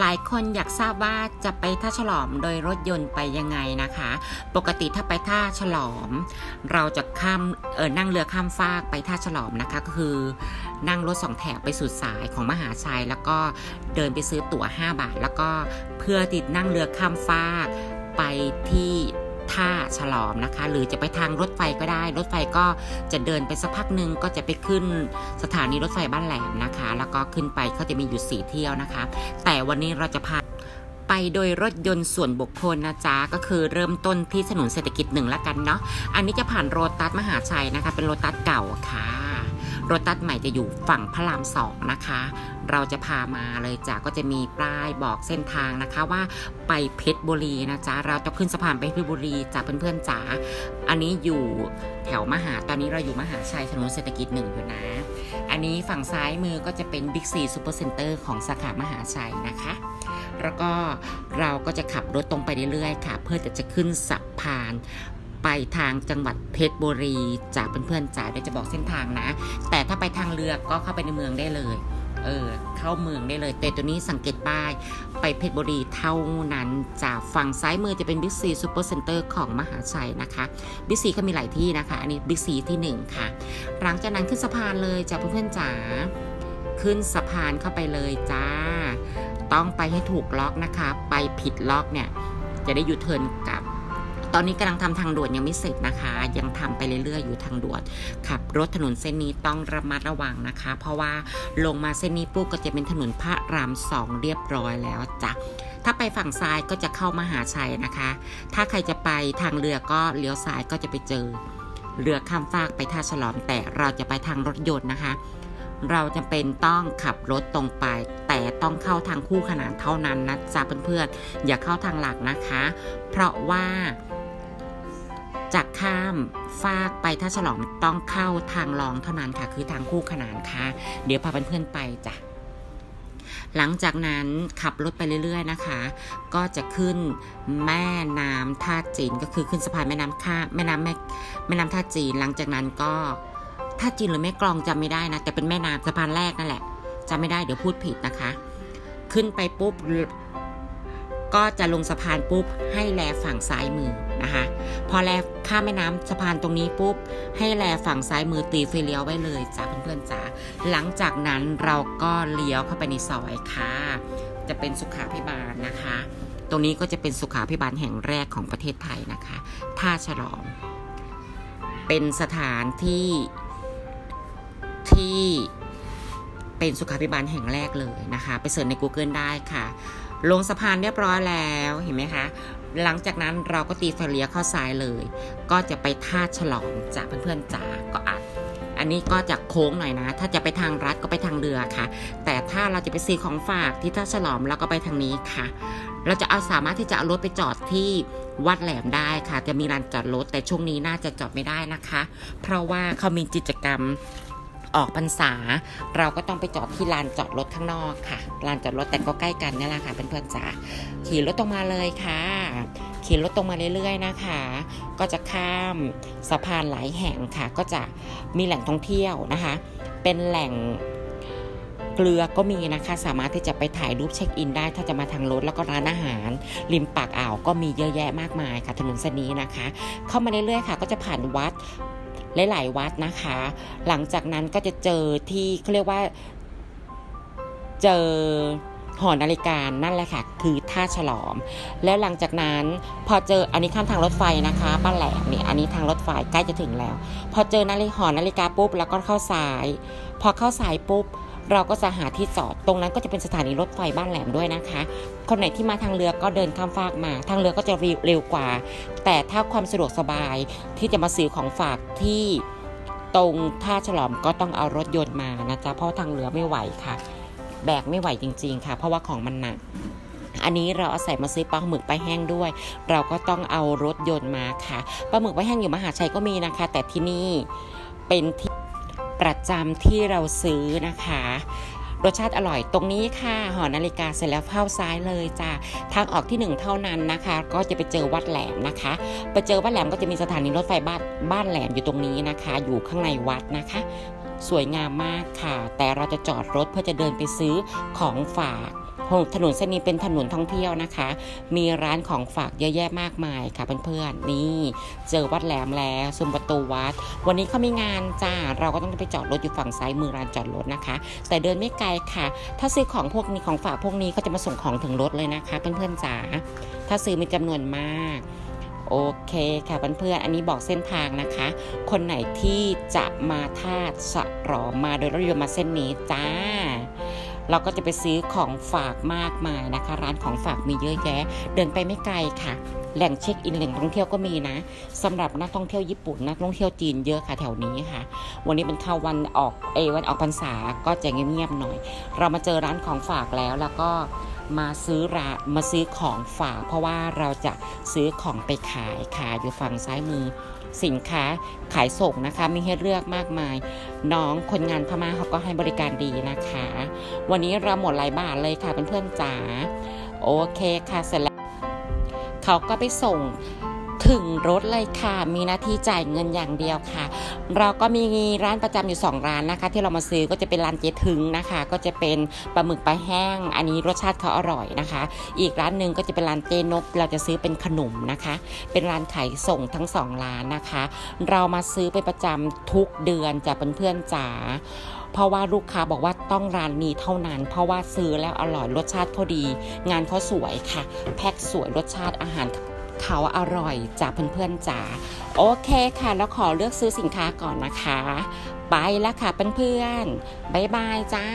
หลายคนอยากทราบว่าจะไปท่าฉลอมโดยรถยนต์ไปยังไงนะคะ ปกติถ้าไปท่าฉลอม เราจะข้ามเออนั่งเรือข้ามฟากไปท่าฉลอมนะคะก็คือ นั่งรถสองแถวไปสุดสายของมหาชัย แล้วก็เดินไปซื้อตั๋ว 5 บาท แล้วก็เพื่อติดนั่งเรือข้ามฟากไปที่ ท่าฉลอมนะคะ หรือจะไปทางรถไฟก็ได้ รถไฟก็จะเดินไปสักพักหนึ่งก็จะไปขึ้นสถานีรถไฟบ้านแหลมนะคะ แล้วก็ขึ้นไปเขาจะมีอยู่สี่เที่ยวนะคะ แต่วันนี้เราจะพาไปโดยรถยนต์ส่วนบุคคลนะจ๊ะก็คือเริ่มต้นที่ถนนเศรษฐกิจหนึ่งละกันเนาะอันนี้จะผ่านโรตัสมหาชัยนะคะ เป็นโรตัสเก่าค่ะ โรตัสใหม่จะอยู่ฝั่งพระรามสองนะคะ เราจะพามาเลยจ้ะก็จะมีป้ายบอกเส้นทางนะคะว่าไปเพชรบุรีนะจ๊ะเราต้องขึ้นสะพานไปเพชรบุรีจ้ะเพื่อนๆจ๋าอันนี้อยู่แถวมหาตอนนี้เราอยู่มหาชัยถนนเศรษฐกิจหนึ่งอยู่นะ อันนี้ฝั่งซ้ายมือก็จะเป็นบิ๊กซีซูเปอร์เซ็นเตอร์ของสาขามหาชัยนะคะแล้วก็เราก็จะขับรถตรงไปเรื่อยๆค่ะ เพื่อจะจะขึ้นสะพาน ไปทางจังหวัดเพชรบุรี จากเพื่อนๆจ๋าเดี๋ยวจะบอกเส้นทางนะ แต่ถ้าไปทางเรือก็เข้าไปในเมืองได้เลยเออเข้าเมืองได้เลย แต่ตัวนี้สังเกตป้าย ไปเพชรบุรีเท่านั้นจากฝั่งซ้ายมือจะเป็นบิ๊กซีซูเปอร์เซ็นเตอร์ของมหาชัยนะคะบิ๊กซีก็มีหลายที่นะคะ อันนี้บิ๊กซีที่หนึ่งค่ะ หลังจากนั้นขึ้นสะพานเลยจ้าเพื่อนๆจ๋าขึ้นสะพานเข้าไปเลยจ้า ต้องไปให้ถูกล็อกนะคะ ไปผิดล็อกเนี่ย จะได้ยูเทิร์นกลับ ตอนนี้กำลังทำทางด่วนยังไม่เสร็จนะคะ ยังทำไปเรื่อยๆอยู่ทางด่วน ขับรถถนนเส้นนี้ต้องระมัดระวังนะคะ เพราะว่าลงมาเส้นนี้ปุ๊บก็จะเป็นถนนพระรามสองเรียบร้อยแล้วจ้ะถ้าไปฝั่งซ้ายก็จะเข้ามหาชัยนะคะ ถ้าใครจะไปทางเรือก็เลี้ยวซ้ายก็จะไปเจอ เรือข้ามฟากไปท่าฉลอม แต่เราจะไปทางรถยนต์นะคะ เราจำเป็นต้องขับรถตรงไป แต่ต้องเข้าทางคู่ขนานเท่านั้นนะจ๊ะเพื่อนๆ อย่าเข้าทางหลักนะคะ เพราะว่า จากข้ามฟากไปท่าฉลอมต้องเข้าทางรองเท่านั้นค่ะ คือทางคู่ขนานค่ะ เดี๋ยวพาเพื่อนๆไปจ้ะหลังจากนั้นขับรถไปเรื่อยๆนะคะ ก็จะขึ้นแม่น้ำท่าจีนก็คือขึ้นสะพานแม่น้ำค่าแม่น้ำแม่แม่น้ำท่าจีน หลังจากนั้นก็ท่าจีนหรือแม่กลองจำไม่ได้นะแต่เป็นแม่น้ำสะพานแรกนั่นแหละจำไม่ได้เดี๋ยวพูดผิดนะคะ ขึ้นไปปุ๊บก็จะลงสะพานปุ๊บให้แลฝั่งซ้ายมือ นะคะพอแลข้ามแม่น้ำสะพานตรงนี้ปุ๊บ ให้แลฝั่งซ้ายมือตีไฟเลี้ยวไว้เลยจ้าเพื่อนๆจ้าหลังจากนั้นเราก็เลี้ยวเข้าไปในซอยค่ะ จะเป็นสุขาพิบาลนะคะ ตรงนี้ก็จะเป็นสุขาพิบาลแห่งแรกของประเทศไทยนะคะท่าฉลอมเป็นสถานที่ที่เป็นสุขาพิบาลแห่งแรกเลยนะคะ ไปเสิร์ชใน Google ได้ค่ะ ลงสะพานเรียบร้อยแล้วเห็นไหมคะหลังจากนั้นเราก็ตีไฟเลี้ยเข้าซ้ายเลย ก็จะไปท่าฉลองจากเพื่อนๆจ๋าก็อัด อันนี้ก็จะโค้งหน่อยนะ ถ้าจะไปทางรัฐก็ไปทางเรือค่ะ แต่ถ้าเราจะไปซื้อของฝากที่ท่าฉลอมเราก็ไปทางนี้ค่ะ เราจะเอาสามารถที่จะเอารถไปจอดที่วัดแหลมได้ค่ะ จะมีลานจอดรถแต่ช่วงนี้น่าจะจอดไม่ได้นะคะ เพราะว่าเขามีกิจกรรม ออกพรรษา เราก็ต้องไปจอดที่ลานจอดรถข้างนอกค่ะ ลานจอดรถแต่ก็ใกล้กันนี่แหละค่ะเพื่อนๆจ๋าขี่รถตรงมาเลยค่ะ ขี่รถตรงมาเรื่อยๆนะคะ ก็จะข้ามสะพานหลายแห่งค่ะ ก็จะมีแหล่งท่องเที่ยวนะคะ เป็นแหล่งเกลือก็มีนะคะ สามารถที่จะไปถ่ายรูปเช็คอินได้ ถ้าจะมาทางรถแล้วก็ร้านอาหาร ริมปากอ่าวก็มีเยอะแยะมากมายค่ะถนนเส้นนี้นะคะ เข้ามาเรื่อยๆค่ะ ก็จะผ่านวัด หลาย ๆ วัดนะคะ หลังจากนั้นก็จะเจอที่เขาเรียกว่าเจอหอนาฬิกานั่นแหละค่ะ คือท่าฉลอม แล้วหลังจากนั้นพอเจออันนี้ข้ามทางรถไฟนะคะป้าแหลมนี่ยอันนี้ทางรถไฟใกล้จะถึงแล้ว พอเจอนาฬิกาหอนาฬิกาปุ๊บแล้วก็เข้าซ้าย พอเข้าซ้ายปุ๊บ เราก็จะหาที่จอด ตรงนั้นก็จะเป็นสถานีรถไฟบ้านแหลมด้วยนะคะ คนไหนที่มาทางเรือก็เดินข้ามฟากมา ทางเรือก็จะเร็วกว่า แต่ถ้าความสะดวกสบายที่จะมาซื้อของฝากที่ตรงท่าฉลอมก็ต้องเอารถยนต์มานะจ๊ะเพราะทางเรือไม่ไหวค่ะ แบกไม่ไหวจริง ๆ ค่ะ เพราะว่าของมันหนักอันนี้เราเอาใส่มาซื้อปลาหมึกไปแห้งด้วย เราก็ต้องเอารถยนต์มาค่ะปลาหมึกไปแห้งอยู่มหาชัยก็มีนะคะ แต่ที่นี่เป็นที่ ประจำที่เราซื้อนะคะรสชาติอร่อยตรงนี้ค่ะ หอนาฬิกาเสร็จแล้วเข้าซ้ายเลยจ้าทางออกที่หนึ่งเท่านั้นนะคะ ก็จะไปเจอวัดแหลมนะคะ ไปเจอวัดแหลมก็จะมีสถานีรถไฟบ้านบ้านแหลมอยู่ตรงนี้นะคะ อยู่ข้างในวัดนะคะ สวยงามมากค่ะ แต่เราจะจอดรถเพื่อจะเดินไปซื้อของฝาก ถนนเส้นนี้เป็นถนนท่องเที่ยวนะคะ มีร้านของฝากเยอะแยะมากมายค่ะเพื่อนๆนี่เจอวัดแหลมแล้วซุ้มประตูวัด วันนี้เขามีงานจ้าเราก็ต้องไปจอดรถอยู่ฝั่งซ้ายมือร้านจอดรถนะคะ แต่เดินไม่ไกลค่ะ ถ้าซื้อของพวกนี้ของฝากพวกนี้เขาจะมาส่งของถึงรถเลยนะคะเพื่อนๆจ๋าถ้าซื้อมีจำนวนมากโอเคค่ะเพื่อนๆ อันนี้บอกเส้นทางนะคะ คนไหนที่จะมาท่าสะหรอมาโดยรถยนต์มาเส้นนี้จ้า เราก็จะไปซื้อของฝากมากมายนะคะ ร้านของฝากมีเยอะแยะ เดินไปไม่ไกลค่ะ แหล่งเช็คอินแหล่งท่องเที่ยวก็มีนะสำหรับนักท่องเที่ยวญี่ปุ่นนักท่องเที่ยวจีนเยอะค่ะแถวนี้ค่ะ วันนี้เป็นเข้าวันออกเอวันออกพรรษาก็จะเงียบๆหน่อย เรามาเจอร้านของฝากแล้วแล้วก็ มาซื้อรามาซื้อของฝากเพราะว่าเราจะซื้อของไปขายค่ะอยู่ฝั่งซ้ายมือ สินค้าขายส่งนะคะมีให้เลือกมากมาย น้องคนงานพม่าเขาก็ให้บริการดีนะคะ วันนี้เราหมดหลายบาทเลยค่ะเพื่อนๆจ๋าโอเคค่ะเสร็จแล้วเขาก็ไปส่ง ถึงรถเลยค่ะ มีหน้าที่จ่ายเงินอย่างเดียวค่ะ เราก็มีร้านประจำอยู่ 2 ร้านนะคะ ที่เรามาซื้อก็จะเป็นร้านเจ๊ถึงนะคะ ก็จะเป็นปลาหมึกปลาแห้ง อันนี้รสชาติเขาอร่อยนะคะ อีกร้านหนึ่งก็จะเป็นร้านเจนก เราจะซื้อเป็นขนมนะคะ เป็นร้านขายส่งทั้งสองร้านนะคะ เรามาซื้อเป็นประจำทุกเดือนจะเป็นเพื่อนๆจ๋าเพราะว่าลูกค้าบอกว่าต้องร้านนี้เท่านั้น เพราะว่าซื้อแล้วอร่อยรสชาติเขาดี งานเขาสวยค่ะ แพ็คสวยรสชาติอาหาร เขาอร่อยจ้าเพื่อนๆจ๋าโอเคค่ะ แล้วขอเลือกซื้อสินค้าก่อนนะคะ ไปแล้วค่ะเพื่อนๆบ๊ายบายจ้า